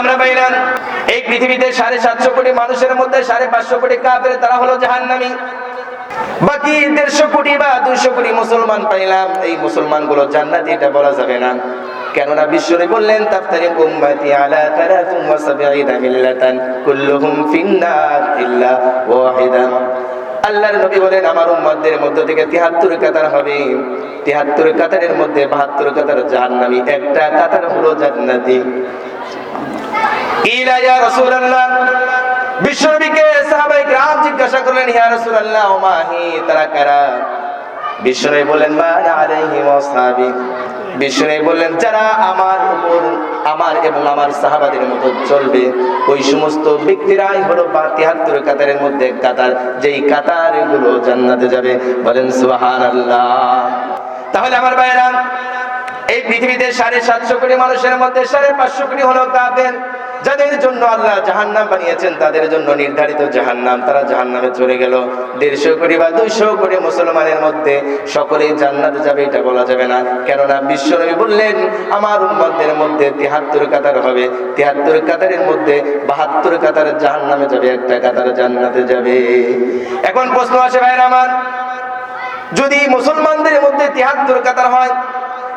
আমরা পাইলাম, এই পৃথিবীতে সাড়ে সাতশো কোটি মানুষের মধ্যে সাড়ে পাঁচশো কোটি কাফের, তারা হলো জাহান্নামী। বাকি দেড়শো কোটি বা দুইশো কোটি মুসলমান পাইলাম, এই মুসলমানগুলো জান্নাতি, এটা বলা যাবে না। কেননা বিশ্বরে বললেন তাফতারি উম্মতি আলা তারাতুম ওয়া সাবঈনা মিল্লাতান কুল্লুহুম ফিন্নার ইল্লা বলেন, আমার উম্মতদের মধ্য থেকে 73 কাতার হবে। 73 কাতারের মধ্যে 72 কাতার জাহান্নামী, একটা কাতার হলো জান্নাতি। ইলা ইয়া রাসূলুল্লাহ বিশ্বনবীকে সাহাবায়ে کرام জিজ্ঞাসা করলেন ইয়া রাসূলুল্লাহ ওমা হি তারা কারা বিশ্বনবী বললেন মা আনা আলাইহি ওয়াসহাবি বিশ্বনবী বললেন যারা আমার উপর আমার এবং আমার সাহাবাদের মতো চলবে ওই সমস্ত ব্যক্তিরাই হলো তিহাত্তর কাতারের মধ্যে এক কাতার যেই কাতার গুলো জান্নাতে যাবে বলেন সুবহানাল্লাহ তাহলে আমার ভাইরা এই পৃথিবীতে সাড়ে সাতশো কোটি মানুষের মধ্যে সাড়ে পাঁচশো কোটি হলো কাফের। যাদের জন্য আল্লাহ জাহান্নাম বানিয়েছেন, তাদের জন্য নির্ধারিত জাহান্নাম। তারা জাহান্নামে চলে গেল। দেড়শো কোটি বা দুইশো কোটি মুসলমানের মধ্যে সকলেই জান্নাতে যাবে, এটা বলা যাবে না। কেননা বিশ্বনবী বললেন, আমার উম্মতদের মধ্যে তিহাত্তর কাতার হবে। তিহাত্তর কাতারের মধ্যে বাহাত্তর কাতার জাহান্নামে যাবে, একটা কাতার জান্নাতে যাবে। এখন প্রশ্ন আসে ভাইরা আমার, যদি মুসলমানদের মধ্যে তিহাত্তর কাতার হয়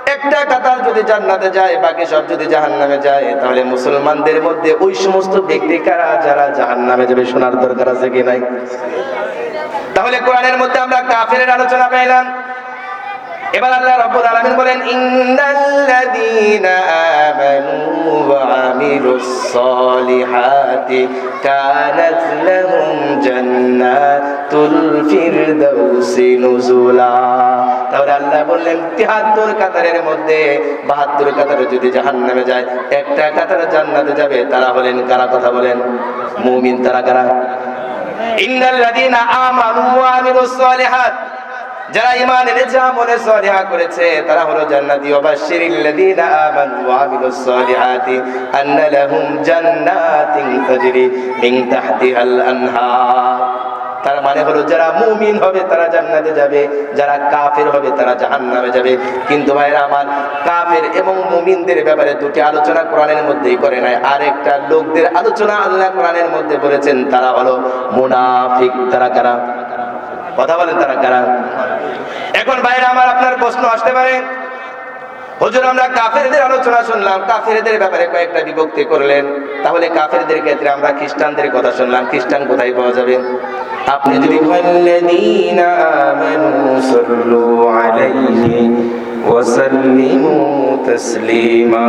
একটা কাতার যদি জান্নাতে যায়, বাকি সব যদি জাহান নামে যায়, তাহলে মুসলমানদের মধ্যে ওই সমস্ত ব্যক্তি কারা, যারা জাহান নামে যাবে শোনার দরকার আছে কি নাই? তাহলে কোরআনের মধ্যে আমরা কাফের আলোচনা পেলাম এবার আল্লাহ রাব্বুল আলামিন বলেন, ইন্নাল্লাযীনা আমানু ওয়া আমিলুস সালিহাতি কানাত লাহুম জান্নাতুল ফিরদাউসি নুজুলা। তাহলে আল্লাহ বললেন 73 কাতারের মধ্যে 72 কাতারে যদি জাহান্নামে যায়, একটা কাতারে জান্নাতে যাবে, তারা হলেন কারা কথা বলেন? মুমিন তারা কারা? ইন্নাল্লাযীনা আমানু ওয়া আমিলুস সালিহাত যারা ইমান এনেছে, আমলে সলিহা করেছে, তারা হলো জান্নাতি। ওয়াবাশশিরিল লাযীনা আমানু ওয়া আমিলুস সলিহাতি, আন্না লাহুম জান্নাতিন তাজরি মিন তাহতিহাল আনহার। তার মানে হলো, যারা মুমিন হবে, তারা জান্নাতে যাবে। যারা কাফের হবে, তারা জাহান্নামে যাবে। কিন্তু ভাইরা আমার, কাফের এবং মুমিনদের ব্যাপারে দুটি আলোচনা কোরআনের মধ্যেই করে নাই। আরেকটা লোকদের আলোচনা আল্লাহ কোরআনের মধ্যে বলেছেন, তারা হলো মুনাফিক। তারা কারা? কথা বলেন, তারা কারা? এখন বাইরে আমার আপনার প্রশ্ন আসতে পারে হুজুর আমরা কাফেরদের আলোচনা শুনলাম কাফেরদের ব্যাপারে কয়েকটা বিভক্তি করলেন তাহলে কাফেরদের ক্ষেত্রে আমরা খ্রিস্টানদের কথা শুনলাম খ্রিস্টান কোথায় পাওয়া যাবে আপনি যদি والذين آمنوا صلوا عليه وسلموا تسليما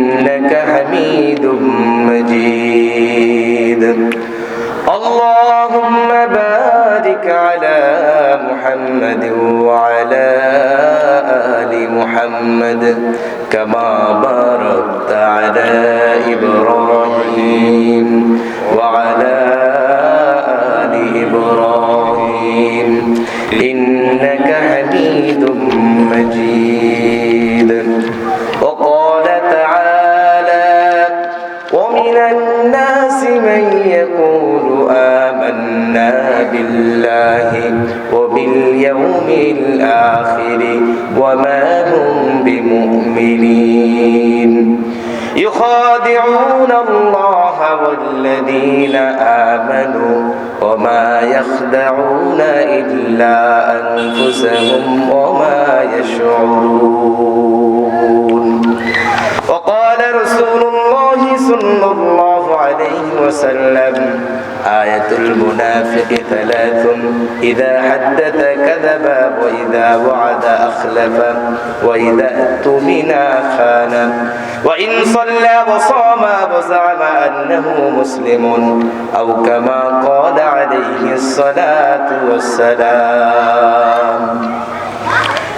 محمد كما باركت على إبراهيم وعلى آل إبراهيم إنك حميد مجيد. وقال تعالى ومن الناس من يقول آمنا بالله وباليوم الآخر وما هم بمؤمنين. يخادعون الله والذين آمنوا وما يخدعون إلا أنفسهم وما يشعرون. وقال رسول الله صلى الله عليه وسلم. آية المنافق ثلاث. إذا حدث كذب وإذا وعد أخلف وإذا اؤتمن خان. وإن صلى وصام وزعم أنه مسلم أو كما قال عليه الصلاة والسلام.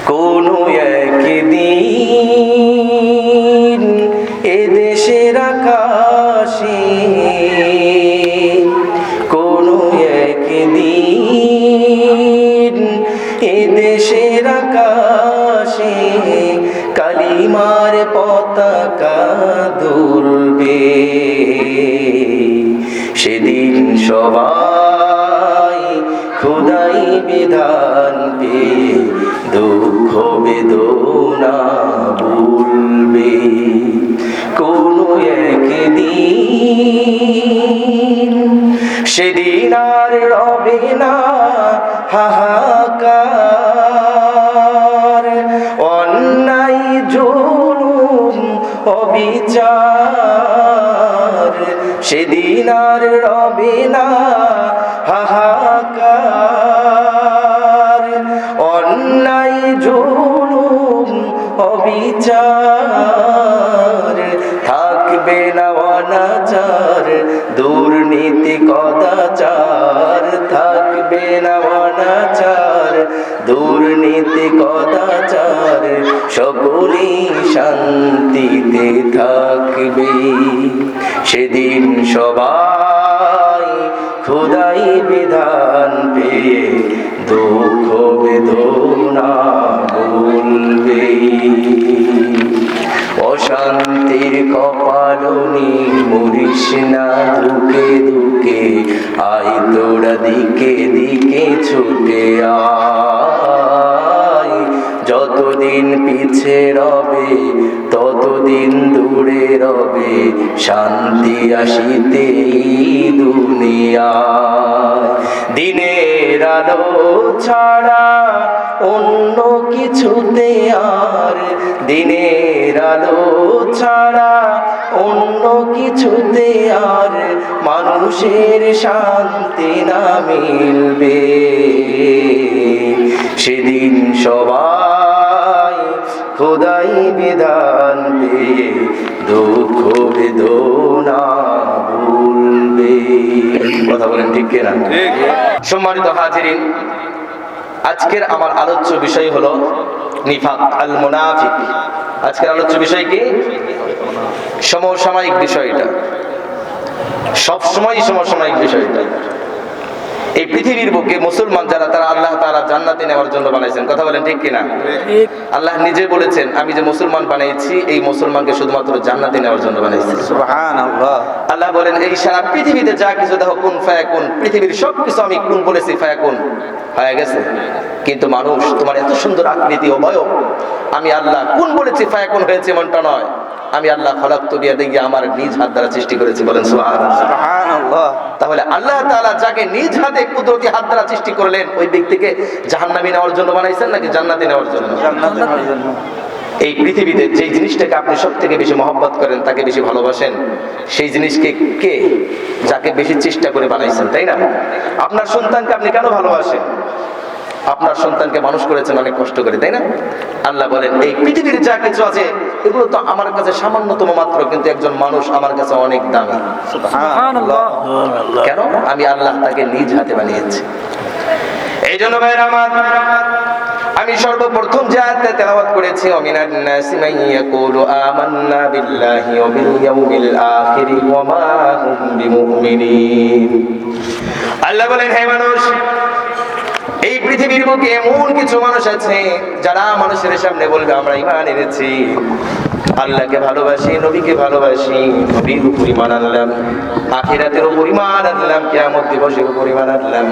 كونوا يكدين. কালিমার পতাকা দুলবে। সেদিন সবাই খোদাই বিধান পে দুঃখ বেদনা ভুলবে। কোনো একদিন সেদিন আর রবে না হাহাকার অবিচার। সেদিন আর রবে না, হাহাকার। অন্যায়, জুলুম, অবিচার। থাকবে না অনাচার, দুর্নীতি কদাচার থাকবে না অনাচার, দুর্নীতি কদাচার সকলেই শান্তিতে থাকবে। সেদিন সবাই খুদাই বিধান পেয়ে দুঃখ বেদনা বলবে অশান্তির কপালনি মরিস না দুকে দুকে আই তোরা দিকে দিকে ছুটে আয়। যতদিন পিছে রবে, ততদিন দূরে রবে, শান্তি আসিতে দুনিয়ায়। দিনের আলো ছাড়া অন্য কিছুতে আর, দিনের আলো ছাড়া অন্য কিছুতে আর, মানুষের শান্তি না মিলবে। সেদিন সবাই খোদাই বিধান পেয়ে দুঃখ বেদনা ভুলবে। কথা বলেন ঠিক কিনা? সম্মানিত হাজিরিন আজকের আমার আলোচ্য বিষয় হলো নিফাক আল মুনাফিক আজকের আলোচ্য বিষয় কি? সমসাময়িক বিষয়টা। সবসময় সমসাময়িক বিষয়টা। এই পৃথিবীর বুকে মুসলমান যারা তারা আল্লাহ তারা জান্নাতে নেওয়ার জন্য বানাইছেন। কথা বলেন ঠিক কিনা? আল্লাহ নিজে বলেছেন আমি যে মুসলমান বানিয়েছি এই মুসলমানকে শুধুমাত্র জান্নাতে নেওয়ার জন্য বানাইছি। আল্লাহ বলেন এই সারা পৃথিবীতে যা কিছু দেখো কোন ফায়াকুন পৃথিবীর সব কিছু আমি কোন বলেছি ফায়াকুন হয়ে গেছে। কিন্তু মানুষ তোমার এত সুন্দর আকৃতি অবয়ব আমি আল্লাহ কোন বলেছি ফায়াকুন হয়েছে এমনটা নয়। আমি আল্লাহ খলাক তো বিয়া দিয়ে আমার নিজ হাত দ্বারা সৃষ্টি করেছি বলেন তাহলে আল্লাহ তাআলা যাকে নিজ হাতে কুদরতি হাত দ্বারা সৃষ্টি করলেন ওই ব্যক্তিকে জাহান্নামে নেওয়ার জন্য বানাইছেন নাকি জান্নাতে নেওয়ার জন্য? এই পৃথিবীতে যেই জিনিসটাকে আপনি সব থেকে বেশি মহব্বত করেন তাকে বেশি ভালোবাসেন সেই জিনিসকে কে যাকে বেশি চেষ্টা করে বানাইছেন তাই না? আপনার সন্তানকে আপনি কেন ভালোবাসেন? আপনার সন্তানকে মানুষ করেছেন অনেক কষ্ট করে তাই না? আল্লাহ বলেন এই পৃথিবীর যা কিছু আছে এগুলো তো আমার কাছে সামান্যতম মাত্র কিন্তু একজন মানুষ আমার কাছে অনেক দামি। কেন? আমি আল্লাহ তাকে নিজ হাতে বানিয়েছি। এই জন্য ভাইরা আমার আমি সর্বপ্রথম যে আয়াতটা তেলাওয়াত করেছি অমিনান নাসি মান ইয়াকুলু আমান্না বিল্লাহি ওয়া বিল ইয়াউমিল আখির ওয়া মা হুম বিমুমিনিন। আল্লাহ বলেন হে মানুষ এই পৃথিবীর বুকে এমন কিছু মানুষ আছে যারা মানুষের সামনে বলবে, আমরা ইমান এনেছি। আল্লাহকে ভালোবাসি, নবীকে ভালোবাসি, নবীর উপর ইমান আনলাম, আখিরাতের পরিমাণ আনলাম, কিয়ামত দিবসের উপর ইমান আনলাম।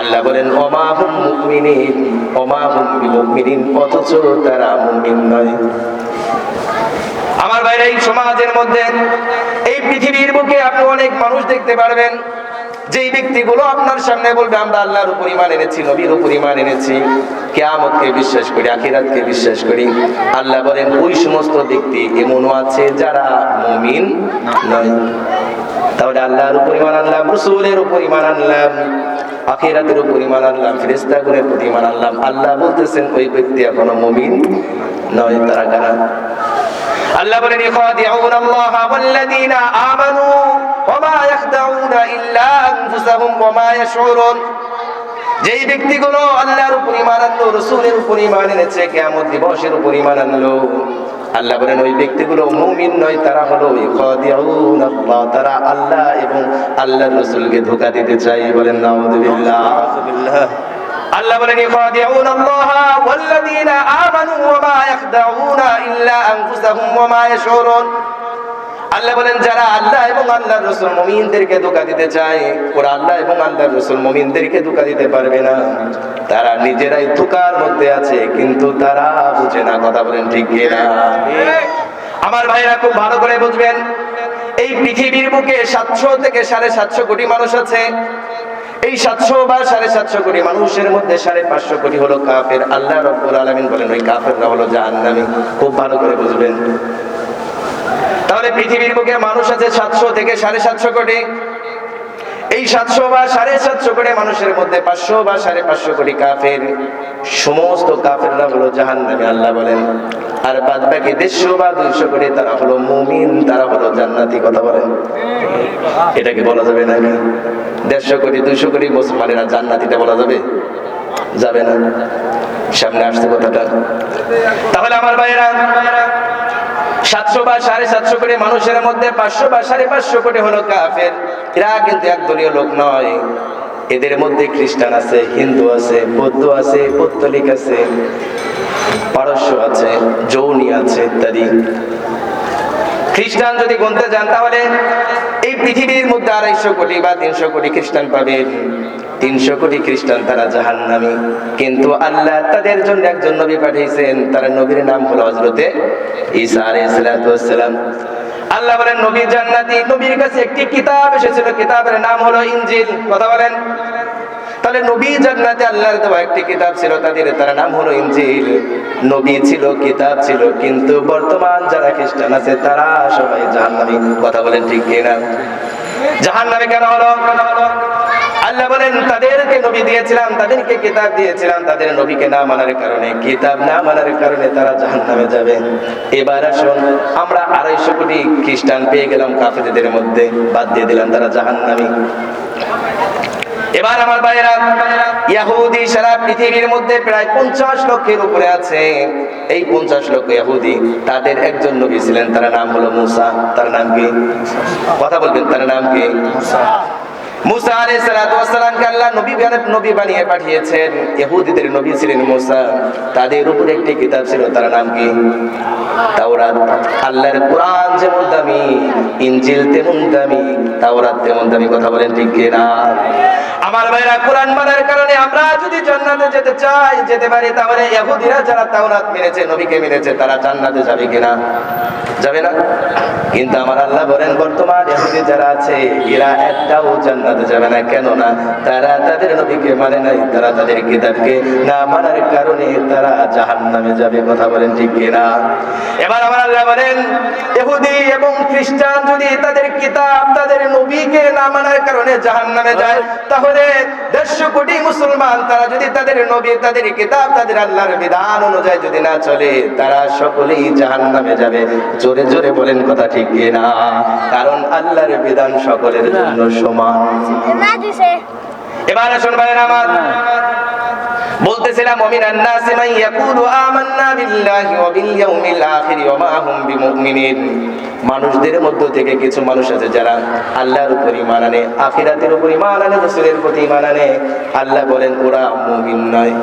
আল্লাহ বলেন, ওমা হুম মুমিনিন, ওমা হুম বিমুমিনিন, অথচ তারা মুমিন নয়। আমার বাইরে এই সমাজের মধ্যে, এই পৃথিবীর বুকে আপনি অনেক মানুষ দেখতে পারবেন। যেই ব্যক্তিগুলো আপনার সামনে বলবে, আমরা আল্লাহর উপর ইমান এনেছি, নবীর উপর ইমান এনেছি। কেয়ামতকে বিশ্বাস করি, আখিরাতকে বিশ্বাস করি। আল্লাহ বলেন, ওই সমস্ত ব্যক্তি এমনও আছে যারা মুমিন নয়। তাহলে আল্লাহর উপর ইমান আনলাম, রসুলের উপর ইমান আনলাম, আখিরাতের উপর ইমান আনলাম ফেরেস্তাগুলোর উপর ইমান আনলাম। আল্লাহ বলতেছেন, ওই ব্যক্তি এখনও মুমিন নয়, তারা কারা? আল্লাহ বলেন ইখাদিউন আল্লাহ ওয়াল্লাযীনা আমানু ওমা ইয়াখদাউনা ইল্লা আনফুসাহুম ওমা ইয়াশউরুন। যেই ব্যক্তিগুলো আল্লাহর উপর ঈমান আনলো, রাসূলের উপর ঈমান এনেছে, কিয়ামত দিবসের উপর ঈমান আনলো। আল্লাহ বলেন, ওই ব্যক্তিগুলো মুমিন নয়, তারা হলো ইখাদিউন আল্লাহ, তারা আল্লাহ এবং আল্লাহর রাসূলকে ধোঁকা দিতে চায়। বলেন নাউযুবিল্লাহ আউযুবিল্লাহ আল্লাহ বলেন ইখাদিউন আল্লাহ ওয়াল্লাযীনা আমানু ওয়া মা ইয়াখদাউনা ইল্লা আনফুসাহুম ওয়া মা ইয়াশউরুন আল্লাহ বলেন, যারা আল্লাহ এবং আল্লাহর রাসূল মুমিনদেরকে ধোঁকা দিতে চায়, ওরা আল্লাহ এবং আল্লাহর রাসূল মুমিনদেরকে ধোঁকা দিতে পারবে না। তারা নিজেরাই ধোঁকার মধ্যে আছে, কিন্তু তারা বুঝে না। কথা বলেন ঠিক কি না আমার ভাইরা খুব ভালো করে বুঝবেন, এই পৃথিবীর বুকে সাতশো থেকে সাড়ে সাতশো কোটি মানুষ আছে। এই সাতশো বা সাড়ে সাতশো কোটি মানুষের মধ্যে সাড়ে পাঁচশো কোটি হলো কাফের। আল্লাহ রব্বুল আলমিন বলেন, ওই কাফেররা হলো জাহান্নামী। খুব ভালো করে বুঝবেন। তাহলে পৃথিবীর বুকে মানুষ আছে সাতশো থেকে সাড়ে সাতশো কোটি। এই সাতশো বা সাড়ে সাতশো কোটি মানুষের মধ্যে পাঁচশো বা সাড়ে পাঁচশো কোটি কাফের, সমস্ত কাফেররা হলো জাহান নামে আল্লাহ বলেন। আর বাদ বাকি দেড়শো বা দুইশো কোটি তারা হলো মুমিন, তারা হলো জান্নাতি, কথা বলেন। এটাকে বলা যাবে নাকি দেড়শো কোটি, দুইশো কোটি মুসলমানেরা জান্নাতিটা বলা যাবে? যাবে না। সামনে আসছে কথাটা। তাহলে আমার ভাইয়েরা সাতশো বা সাড়ে সাতশো কোটি মানুষের মধ্যে পাঁচশো বা সাড়ে পাঁচশো কোটি হলো কাফের। এরা কিন্তু একদলীয় লোক নয়। এদের মধ্যে খ্রিস্টান আছে, হিন্দু আছে, বৌদ্ধ আছে, পত্তলিক আছে, পারস্য আছে, যৌনি আছে ইত্যাদি। খ্রিস্টান যদি গুনতে যান, তাহলে এই পৃথিবীর মধ্যে আড়াইশো কোটি বা তিনশো কোটি খ্রিস্টান পাবেন। তিনশো কোটি খ্রিস্টান তারা জাহান্নামী। কিন্তু আল্লাহ তাদের জন্য একজন নবী পাঠিয়েছেন, তার নবীর নাম হলো হজরতে ঈসা আল্লাহ বলেন, নবী জান্নাতি, নবীর কাছে একটি কিতাব এসেছিল, কিতাবের নাম হলো ইনজিল। কথা বলেন। তাহলে নবী জান্নাতে আল্লাহর দেওয়া একটি কিতাব ছিল, তাদের, তার নাম হলো ইনজিল। নবী ছিল, কিতাব ছিল, কিন্তু বর্তমান যারা খ্রিস্টান আছে, তারা সবাই জাহান্নামী। কথা বলেন ঠিক কিনা? জাহান্নামে কেন হলো? আল্লাহ বলেন, তাদেরকে নবী দিয়েছিলাম, তাদেরকে কিতাব দিয়েছিলাম, তাদের নবীকে না মানার কারণে। কিতাব না মানার কারণে তারা জাহান্নামে যাবে। এবার আসুন, আমরা আড়াইশো কোটি খ্রিস্টান পেয়ে গেলাম কাফেরদের মধ্যে। বাদ দিয়ে দিলাম তারা জাহান্নামী। এবার আমার ভাইয়েরা, ইয়াহুদি সারা পৃথিবীর মধ্যে প্রায় পঞ্চাশ লক্ষের উপরে আছে। এই পঞ্চাশ লক্ষ ইয়াহুদি, তাদের একজন নবী ছিলেন, তার নাম হলো মুসা। তার নাম কি? কথা বলবেন, তার নাম কি? সালামকে আল্লাহ নবী নবী বানিয়ে পাঠিয়েছেন। নবী ছিলেন মুসা। তাদের উপরে একটি কিতাব ছিল নাম কি? তাওরাত। কোরআন যেমন দামি তেমন দামি। তেমন দামি, কথা বলেন আমার কোরআন কারণে আমরা যদি যেতে চাই, যেতে পারি, তাহলে যারা তাওরাত মেনেছে, নবীকে মেনেছে, তারা জান্নাতে যাবে কিনা? যাবে না? কিন্তু আমার আল্লাহ বলেন, বর্তমান যারা আছে, এরা একটাও যাবে না কেন না তারা তাদের নবীকে মানে নাই, তারা তাদের কিতাবকে না মানার কারণে তারা জাহান্নামে যাবে, কথা বলেন ঠিক কিনা? এবার আমার আল্লাহ বলেন, ইহুদি এবং খ্রিস্টান যদি তাদের কিতাব তাদের নবীকে না মানার কারণে জাহান্নামে যায়, তাহলে দেড়শো কোটি মুসলমান তারা যদি তাদের নবী, তাদের কিতাব, তাদের আল্লাহর বিধান অনুযায়ী যদি না চলে, তারা সকলেই জাহান্নামে যাবে। জোরে জোরে বলেন কথা ঠিক না কারণ আল্লাহর বিধান সকলের জন্য সমান। এবার আসুন ভাইয়ের আমার বলতেছিলাম মুমিনান নাসি মান ইয়াকুলু আমান্না বিল্লাহি ওয়া বিল ইয়াউমিল আখির ওয়া মা হুম বিমুমিনিন মানুষদের মধ্য থেকে কিছু মানুষ আছে যারা আল্লাহর উপর ঈমান আনে আখিরাতের উপর ঈমান আনে রাসূলের প্রতি ঈমান আনে আল্লাহ বলেন ওরা মুমিন নয়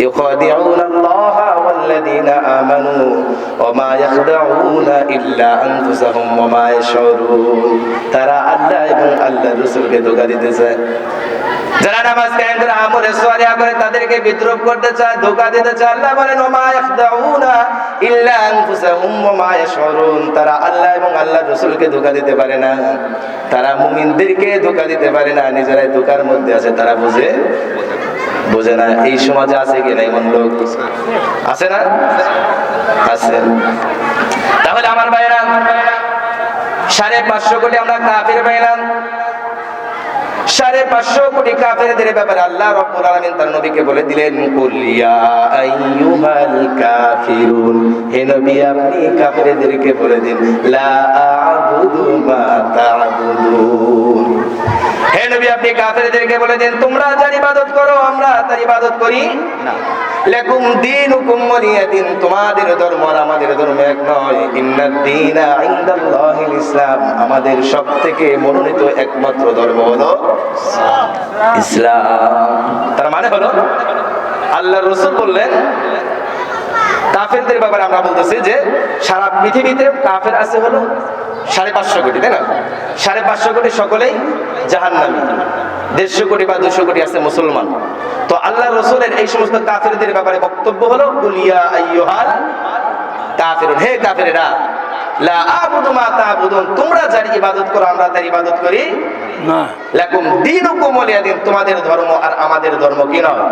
يخادعون الله والذين آمنوا وما يخدعون إلا أنفسهم وما يشعرون তারা আল্লাহ এবং আল্লাহ রসুলকে ধোকা দিতেছে যারা নামাজ কায়েম করে আমলে সোয়ালিয়া করে তাদেরকে বিদ্রোহ করতে চায়, ধোকা দিতে চায়, আল্লাহ বলেন, ওমা ইল্লা আনফুসাহুম তারা আল্লাহ এবং আল্লাহ রাসূলকে ধোকা দিতে পারে না। তারা মুমিনদেরকে ধোকা দিতে পারে না। নিজেরাই ধোকার মধ্যে আছে। তারা বুঝে? বোঝে না। এই সমাজে আছে কি না? লোক আছে না? আছে। তাহলে আমার ভাইরা সাড়ে পাঁচশো কোটি আমরা কাফের পাইলাম সাড়ে পাঁচশো কোটি কাফেরদের ব্যাপারে আল্লাহ রব্বুল আলামিন তার নবীকে বলে দিলেন, কুল ইয়া আইয়ুহাল কাফিরুন হে নবী, আপনি কাফেরদেরকে বলে দিন, লা আ'বুদু মা তা'বুদুন হে নবী আপনি কাফেরদেরকে বলে দিন তোমরা যার ইবাদত করো আমরা তার ইবাদত করি না। লাকুম দিন তোমাদের ধর্ম আর আমাদের ধর্ম এক নয়। ইন্নাদ দীনা ইনদাল্লাহিল ইসলাম। আমাদের সবথেকে মনোনীত একমাত্র ধর্ম হলো ইসলাম। তার মানে হলো আল্লাহ রসুল বললেন কাফেরদের ব্যাপারে আমরা বলতেছি যে সারা পৃথিবীতে কাফের আছে হলো। সাড়ে পাঁচশো কোটি, তাই না? সাড়ে পাঁচশো কোটি সকলেই জাহান্নামী। দেড়শো কোটি বা দুশো কোটি আছে মুসলমান। তো আল্লাহ রসুলের এই সমস্ত কাফেরদের ব্যাপারে বক্তব্য হলো কুলিয়া কাফেরুন হে কাফেরেরা লা আবুদু মা তা'বুদুন তোমরা যার ইবাদত করো আমরা তার ইবাদত করি না। লাকুম দীনুকুম ওয়ালিয়া দিন তোমাদের ধর্ম আর আমাদের ধর্ম কি নয়?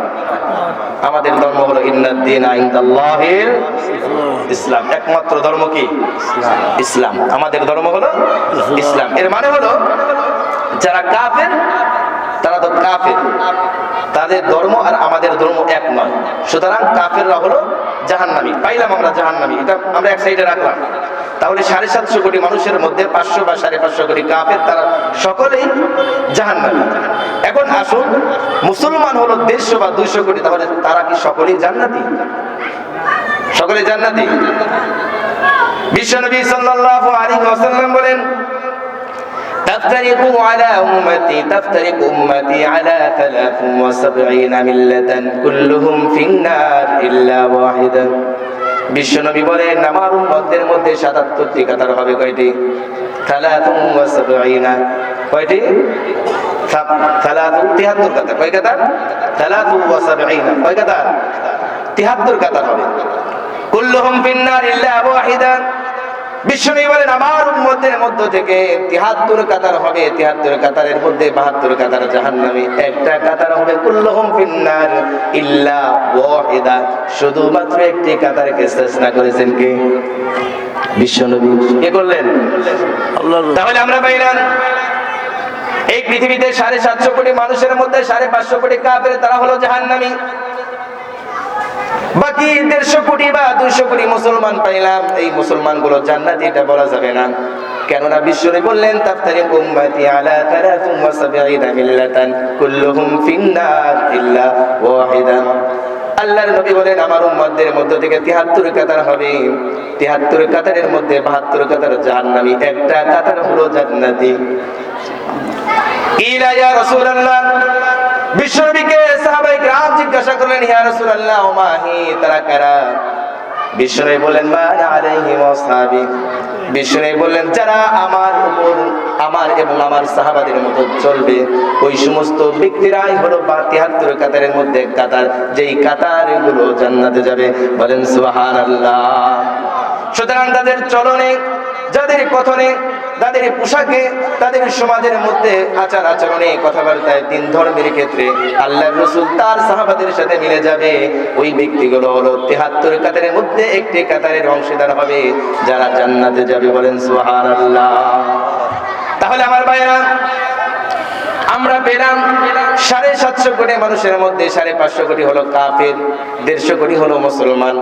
আমাদের ধর্ম হলো ইন্নাদ দীন ইনদাল্লাহিল ইসলাম। একমাত্র ধর্ম কি? ইসলাম। আমাদের ধর্ম হলো ইসলাম। এর মানে হলো যারা কাফের তারা তো কাফের। তাদের ধর্ম আর আমাদের ধর্ম এক নয়। সুতরাং কাফেররা হলো জাহান্নামী। পাইলাম আমরা জাহান্নামী। এটা আমরা এক সাইডে রাখলাম। তাহলে সাড়ে সাতশো কোটি মানুষের মধ্যে পাঁচশো বা সাড়ে পাঁচশো কোটি কাফের, তারা সকলেই জাহান্নামী। এখন আসুন, মুসলমান হলো দেড়শো বা দুইশো কোটি, তাহলে তারা কি সকলেই জান্নাতি? সকলে জান্নাতি? বিশ্বনবী সাল্লাল্লাহু আলাইহি ওয়াসাল্লাম বলেন تفترق على أمتي تفترق أمتي على ثلاث وسبعين ملة كلهم في النار إلا واحدة বিশ্বনবী বলেন আমার উম্মতদের মধ্যে সাতাত্তরটি কাতার হবে কয়টি থালাতুম ওয়া সাবঈনা কয়টি থালাতু তিহাত্তর কাতার কয় কাতার থালাতু ওয়া সাবঈনা কয় কাতার তিহাত্তর কাতার হবে কুল্লুহুম ফিন্নার ইল্লা ওয়াহিদা বিশ্বনবী বলেন আমার উম্মতের মধ্য থেকে তিহাত্তর কাতার হবে তিহাত্তর কাতারের মধ্যে বাহাত্তর কাতার জাহান্নামী। একটা কাতার হবে কুল্লুহুম ফিন্নার ইল্লা ওয়াহিদা। শুধুমাত্র একটি কাতারকে চেষ্টা করেছেন কে? বিশ্বনবী কে করলেন? তাহলে আমরা পাইলাম এই পৃথিবীতে সাড়ে সাতশো কোটি মানুষের মধ্যে সাড়ে পাঁচশো কোটি কাপের তারা হলো জাহান্নামী। বাকি দেড়শো কোটি বা দুইশো কোটি মুসলমান পাইলাম। এই মুসলমানগুলো জান্নাতি, এটা বলা যাবে না। কেননা বিশ্বরে বললেন তাফতারি উম্মতি আলা মিল্লাতান কুল্লুহুম ফিন্নার ইল্লা আল্লাহর নবী বলেন, আমার উম্মতদের মধ্য থেকে 73 কাতার হবে। 73 কাতারের মধ্যে 72 কাতার জাহান্নামী। একটা কাতার হলো জান্নাতি। ইলা ইয়া রাসূলুল্লাহ বিশ্বনবীকে জিজ্ঞাসা করলেন মাহি তারা কারা? বললেন বললেন, যারা আমার আমার এবং আমার সাহাবাদের মতো চলবে, ওই সমস্ত ব্যক্তিরাই হলো তিয়াত্তর কাতারের মধ্যে কাতার, যেই কাতারগুলো জান্নাতে যাবে। বলেন, সুবহানাল্লাহ। সুতরাং তাদের চলনে, যাদের কথনে তাদের পোশাকে, তাদের সমাজের মধ্যে আচার আচরণে, কথাবার্তায়, দিন ধর্মের ক্ষেত্রে আল্লাহ রসুল তার সাহাবাদের সাথে মিলে যাবে। ওই ব্যক্তিগুলো হলো তেহাত্তর কাতারের মধ্যে একটি কাতারের অংশীদার হবে, যারা জান্নাতে যাবে বলেন সোহার আল্লাহ তাহলে আমার ভাইরা আমরা পেলাম সাড়ে সাতশো কোটি মানুষের মধ্যে, সাড়ে পাঁচশো কোটি হলো কাফের, দেড়শো কোটি হলো মুসলমান,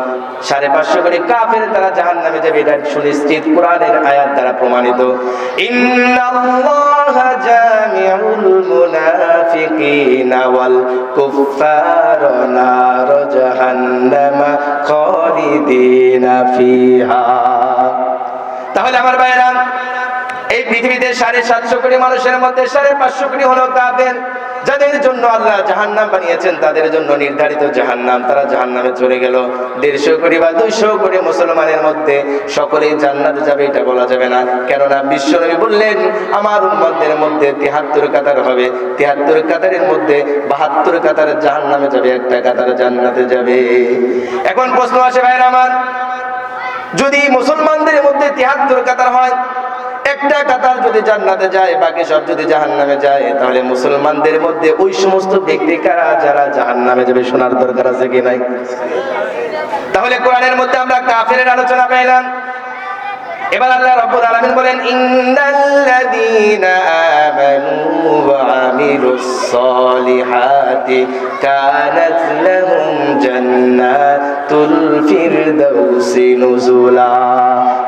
সাড়ে পাঁচশো কোটি কাফের তারা জাহান নামে যাবে, এটা সুনিশ্চিত কোরআনের আয়াত দ্বারা প্রমাণিত। তাহলে আমার এই পৃথিবীতে সাড়ে সাতশো কোটি মানুষের মধ্যে সাড়ে পাঁচশো কোটি হলো কাফের যাদের জন্য আল্লাহ জাহান্নাম বানিয়েছেন, তাদের জন্য নির্ধারিত জাহান্নাম। তারা জাহান্নামে চলে গেল। দেড়শো কোটি বা দুইশো কোটি মুসলমানের মধ্যে সকলেই জান্নাতে যাবে, এটা বলা যাবে না। কেননা বিশ্বনবী বললেন, আমার উম্মতদের মধ্যে তিহাত্তর কাতার হবে। তিহাত্তর কাতারের মধ্যে বাহাত্তর কাতার জাহান্নামে যাবে, একটা কাতার জান্নাতে যাবে। এখন প্রশ্ন আসে ভাইরা আমার, যদি মুসলমানদের মধ্যে তিহাত্তর কাতার হয় একটা কাতার যদি জান্নাতে যায়, বাকি সব যদি জাহান্নামে যায়, তাহলে মুসলমানদের মধ্যে ওই সমস্ত ব্যক্তি কারা, যারা জাহান্নামে যাবে শোনার দরকার আছে কি নাই? তাহলে কোরআনের মধ্যে আমরা কাফেরের আলোচনা পেলাম এবার আল্লাহ রাব্বুল আলামিন বলেন, ইন্নাল্লাযীনা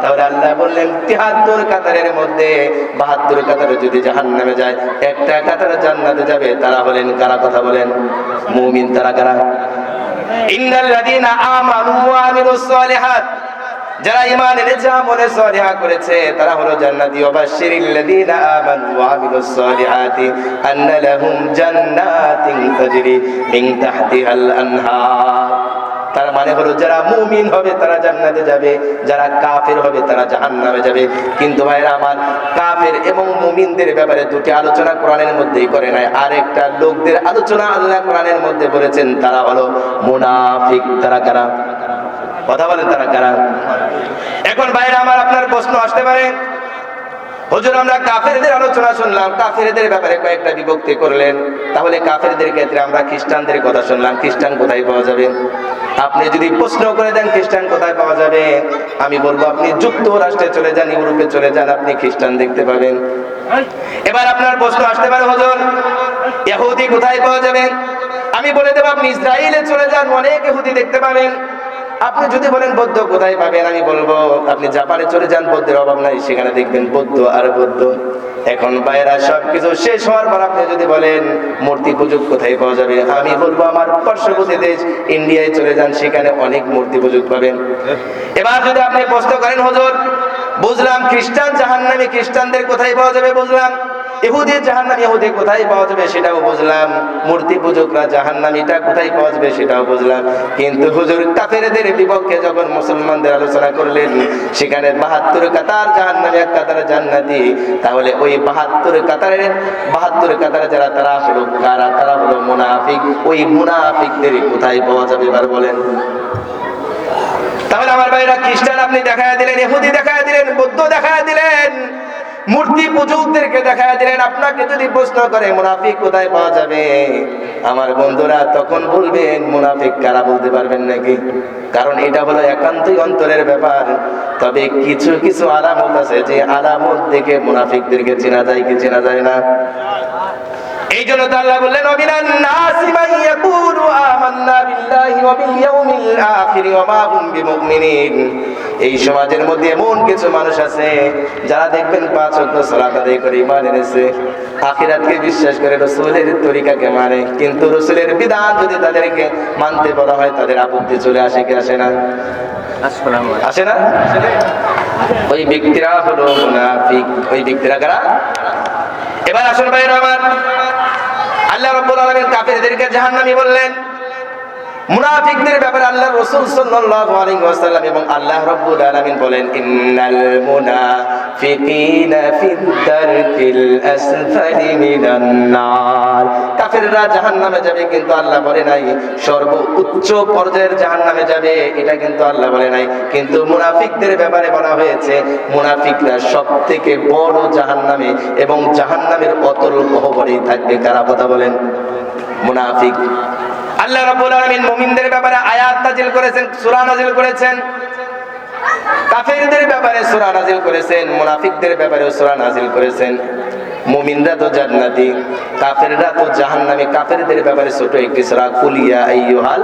তাহলে আল্লাহ বললেন 73 কাতারের মধ্যে 72 কাতারে যদি জাহান্নামে যায়, একটা কাতারে জান্নাতে যাবে, তারা বলেন, কারা কথা বলেন? মুমিন তারা কারা? ইন্নাল্লাযীনা আমানু ওয়া আমিলুস সালিহাত। যারা ঈমান এনেছে, আমলে সালিহা করেছে, তারা হলো জান্নাতি। ওয়াবাশশিরিল লাযীনা আমানু ওয়া আমিলুস সালিহাতি আন্না লাহুম জান্নাতিন তাজরি তার মানে হলো যারা মুমিন হবে তারা জান্নাতে যাবে, যারা কাফের হবে তারা জাহান্নামে যাবে। কিন্তু ভাইরা আমার, কাফের এবং মুমিনদের ব্যাপারে দুটি আলোচনা কোরআনের মধ্যেই করে নাই। আরেকটা লোকদের আলোচনা আল্লাহ কোরআনের মধ্যে বলেছেন, তারা হলো মুনাফিক। তারা কারা? কথা বলেন, তারা কারা? এখন ভাইরা আমার আপনার প্রশ্ন আসতে পারে। হুজুর, আমরা কাফেরদের আলোচনা শুনলাম, কাফেরদের ব্যাপারে কয়েকটা বিভক্তি করলেন। তাহলে কাফেরদের ক্ষেত্রে আমরা খ্রিস্টানদের কথা শুনলাম, খ্রিস্টান কোথায় পাওয়া যাবে? আপনি যদি প্রশ্ন করে দেন খ্রিস্টান কোথায় পাওয়া যাবে, আমি বলব আপনি যুক্তরাষ্ট্রে চলে যান, ইউরোপে চলে যান, আপনি খ্রিস্টান দেখতে পাবেন। এবার আপনার প্রশ্ন আসতে পারে, হুজুর, ইহুদি কোথায় পাওয়া যাবে? আমি বলে দেবো আপনি ইসরায়েলে চলে যান, অনেক ইহুদি দেখতে পাবেন। আপনি যদি বলেন বৌদ্ধ কোথায় পাবেন, আমি বলব, আপনি জাপানে চলে যান, বৌদ্ধের অভাব নাই, সেখানে দেখবেন বৌদ্ধ আর বৌদ্ধ। এখন বাইরা সবকিছু শেষ হওয়ার পর আপনি যদি বলেন, মূর্তি পুজো কোথায় পাওয়া যাবে, আমি বলব আমার পার্শ্ববর্তী দেশ, ইন্ডিয়ায় চলে যান, সেখানে অনেক মূর্তি পুজো পাবেন। এবার যদি আপনি প্রশ্ন করেন, হজর, বুঝলাম খ্রিস্টান জাহান্নামী খ্রিস্টানদের কোথায় পাওয়া যাবে, বুঝলাম। ইহুদি জাহান্নাম ইহুদি কোথায় পাওয়া যাবে সেটাও বুঝলাম। মূর্তি পূজকরা জাহান্নামীটা কোথায় পাওয়া যাবে সেটাও বুঝলাম। কিন্তু হুজুর কাফেরদের বিপক্ষে যখন মুসলমানদের আলোচনা করলেন, সেখানে বাহাত্তর কাতার জাহান্নামী, এক কাতার জান্নাতি। তাহলে ওই বাহাত্তর কাতারের, বাহাত্তর কাতারে যারা, তারা হলো কারা? তারা হলো মুনাফিক। ওই মুনাফিকদের কোথায় পাওয়া যাবে এবার বলেন। তাহলে আমার ভাইরা খ্রিস্টান আপনি দেখায় দিলেন, ইহুদি দেখায় দিলেন, বৌদ্ধ দেখায় দিলেন। মূর্তি পূজকদেরকে দেখায় দিলেন, আপনাকে যদি প্রশ্ন করে, মুনাফিক কোথায় পাওয়া যাবে? আমার বন্ধুরা তখন বলবেন, মুনাফিক কারা বলতে পারবেন নাকি? কারণ এটা হলো একান্তই অন্তরের ব্যাপার। তবে কিছু কিছু আলামত আছে, যে আলামত দেখে মুনাফিকদেরকে চেনা যায় কি চেনা যায় না। এই জন্য আল্লাহ বললেন অবিনান এই সমাজের মধ্যে এমন কিছু মানুষ আছে যারা দেখবেন পাঁচ ওয়াক্ত সালাত আদায় করে ঈমান এনেছে। আখিরাতকে বিশ্বাস করে রসুলের তরিকাকে মানে। কিন্তু রাসূলের বিধান যদি তাদেরকে মানতে বলা হয় তাদের আপত্তি চলে আসে কি আসে না? আসে না? ওই ব্যক্তিরা হলো মুনাফিক। ওই ব্যক্তিরা কারা? এবার আসুন ভাইরা আমার। আল্লাহ রাব্বুল আলামিন কাফেরদেরকে জাহান্নামী বললেন। মুনাফিকদের ব্যাপারে আল্লাহ রাসূল সাল্লাল্লাহু আলাইহি ওয়াসাল্লাম এবং আল্লাহ রাব্বুল আলামিন বলেন, ইন্নাল মুনাফিকিনা ফিদ দারকিল আসফালি মিনান নার। কাফেররা জাহান্নামে যাবে কিন্তু আল্লাহ বলে নাই সর্ব উচ্চ পর্যায়ের জাহান্নামে যাবে, এটা কিন্তু আল্লাহ বলে নাই। কিন্তু মুনাফিকদের ব্যাপারে বলা হয়েছে, মুনাফিকরা সবথেকে বড় জাহান্নামে এবং জাহান্নামের অতল গহ্বরেই থাকবে। কারা কথা বলেন? মুনাফিক। আল্লাহ রাব্বুল আলামিন মুমিনদের ব্যাপারে আয়াত নাজিল করেছেন, সূরা নাজিল করেছেন। কাফেরদের ব্যাপারে সূরা নাজিল করেছেন, মুনাফিকদের ব্যাপারে সূরা নাজিল করেছেন। মুমিনরা তো জান্নাতি, কাফেররা তো জাহান্নামী। কাফেরদের ব্যাপারে ছোট একটি সূরা কুলিয়া আইয়ুহাল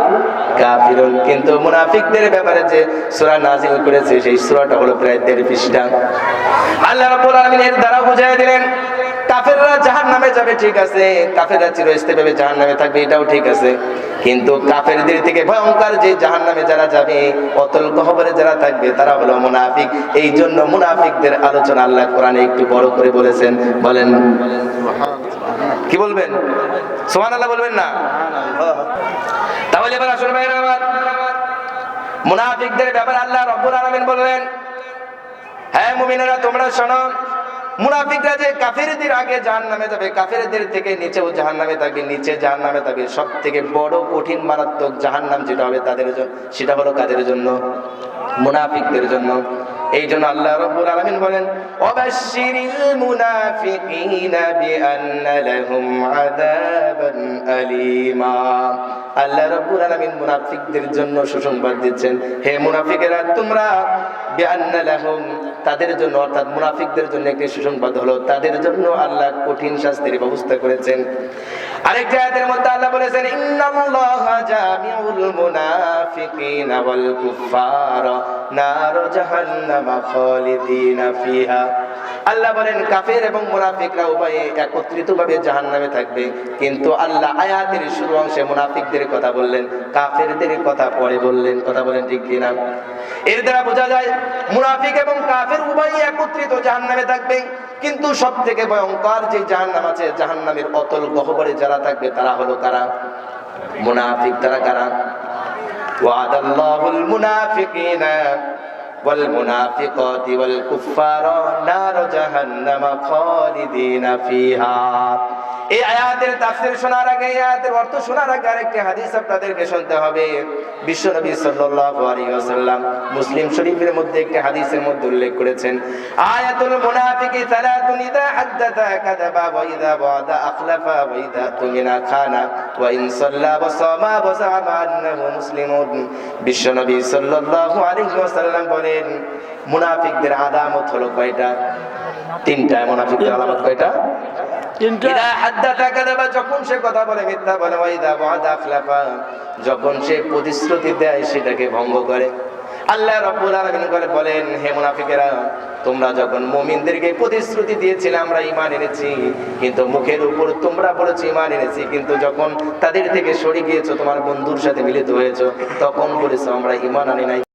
কাফিরুন। কিন্তু মুনাফিকদের ব্যাপারে যে সূরা নাজিল করেছে, সেই সূরাটা হলো প্রায় দেড় পৃষ্ঠা। আল্লাহ রাব্বুল আলামিন এর দ্বারা বুঝিয়ে দিলেন কাফেররা জাহান নামে যাবে, ঠিক আছে। কাফেররা চিরস্থায়ী ভাবে জাহান নামে থাকবে, এটাও ঠিক আছে। কিন্তু কাফেরদের থেকে ভয়ঙ্কর যে জাহান নামে যারা যাবে, অতল গহবরে যারা থাকবে, তারা হলো মুনাফিক। এই জন্য মুনাফিকদের আলোচনা আল্লাহ কোরআনে একটু বড় করে বলেছেন। বলেন। কি বলবেন? সোমান আল্লাহ বলবেন না? তাহলে এবার আসলে ভাইরা আমার। মুনাফিকদের ব্যাপারে আল্লাহ রব্বুল আলামিন বললেন হ্যাঁ মুমিনেরা, তোমরা শোনো মুনাফিকরা যে কাফেরদের আগে জাহান নামে যাবে, কাফেরদের থেকে নিচেও জাহান নামে থাকবে, নিচে জাহান নামে থাকবে। সব থেকে বড় কঠিন, মারাত্মক জাহান নাম যেটা হবে তাদের জন্য সেটা হলো কাদের জন্য? মুনাফিকদের জন্য। এই জন্য আল্লাহ রাব্বুল আলামিন বলেন ওয়াবাশশিরিল মুনাফিকিনা বিআন্না লাহুম আযাবান আল্লাহ রাব্বুল আলামিন মুনাফিকদের জন্য সুসংবাদ দিচ্ছেন, হে মুনাফিকেরা, তোমরা বিআন্না লাহুম, তাদের জন্য অর্থাৎ মুনাফিকদের জন্য একটি সুসংবাদ হলো, তাদের জন্য আল্লাহ কঠিন শাস্তির ব্যবস্থা করেছেন। আরেকটা আয়াতের মধ্যে আল্লাহ বলেছেন, ইন্নাল্লাহা জামিউল মুনাফিকিনা ওয়াল নার জাহান্নামা। আল্লাহ বলেন, কাফের এবং মুনাফিকরা উভয়ে একত্রিতভাবে জাহান্নামে থাকবে। কিন্তু আল্লাহ আয়াতের শুরু অংশে মুনাফিকদের কথা বললেন, কাফেরদের কথা পরে বললেন। কথা বলেন ঠিক কিনা? এর দ্বারা বোঝা যায়, মুনাফিক এবং কাফের উভয়ে একত্রিত জাহান্নামে থাকবে। কিন্তু সব থেকে ভয়ঙ্কর যে জাহান্নাম আছে, জাহান্নামের অতল গহ্বরে যারা থাকবে, তারা হলো কারা? মুনাফিক তারা কারা? ওয়াদাল্লাহুল মুনাফিকিনা। والمنافقات والكفار نار جهنم خالدين فيها এই আয়াতের তাফসীর শোনার আগে এই আয়াতের অর্থ শোনার আগে আরেকটি হাদিস আপনাদেরকে শুনতে হবে বিশ্বনবী সাল্লাল্লাহু আলাইহি ওয়াসাল্লাম মুসলিম শরীফের মধ্যে একটি হাদিসের মধ্যে উল্লেখ করেছেন আয়াতুল মুনাফিকি সালাতুন ইযা হাদ্দাথা কাযাবা ওয়া ইযা ওয়াদা আখলাফা ওয়া ইযা তুমিনা খানা ওয়া ইন সাল্লা ওয়া সামা ওয়া জামা আন্নাহু মুসলিমুন বিশ্বনবী সাল্লাল্লাহু আলাইহি ওয়াসাল্লাম বলেন মুনাফিকদের আলামত হলো কয়টা? তিনটা। মুনাফিকদের আলামত কয়টা? যখন সে কথা বলে মিথ্যা বলে ওয়া ইদা ওয়াদা আখলাফা যখন সে প্রতিশ্রুতি দেয় সেটাকে ভঙ্গ করে। আল্লাহ রাব্বুল আলামিন করে বলেন হে মুনাফিকেরা তোমরা যখন মুমিনদেরকে প্রতিশ্রুতি দিয়েছিলে আমরা ইমান এনেছি। কিন্তু মুখের উপর তোমরা বলেছ ঈমান এনেছি। কিন্তু যখন তাদের থেকে সরে গিয়েছো তোমার বন্ধুর সাথে মিলিত হয়েছো তখন বলেছ আমরা ঈমান আনি নাই।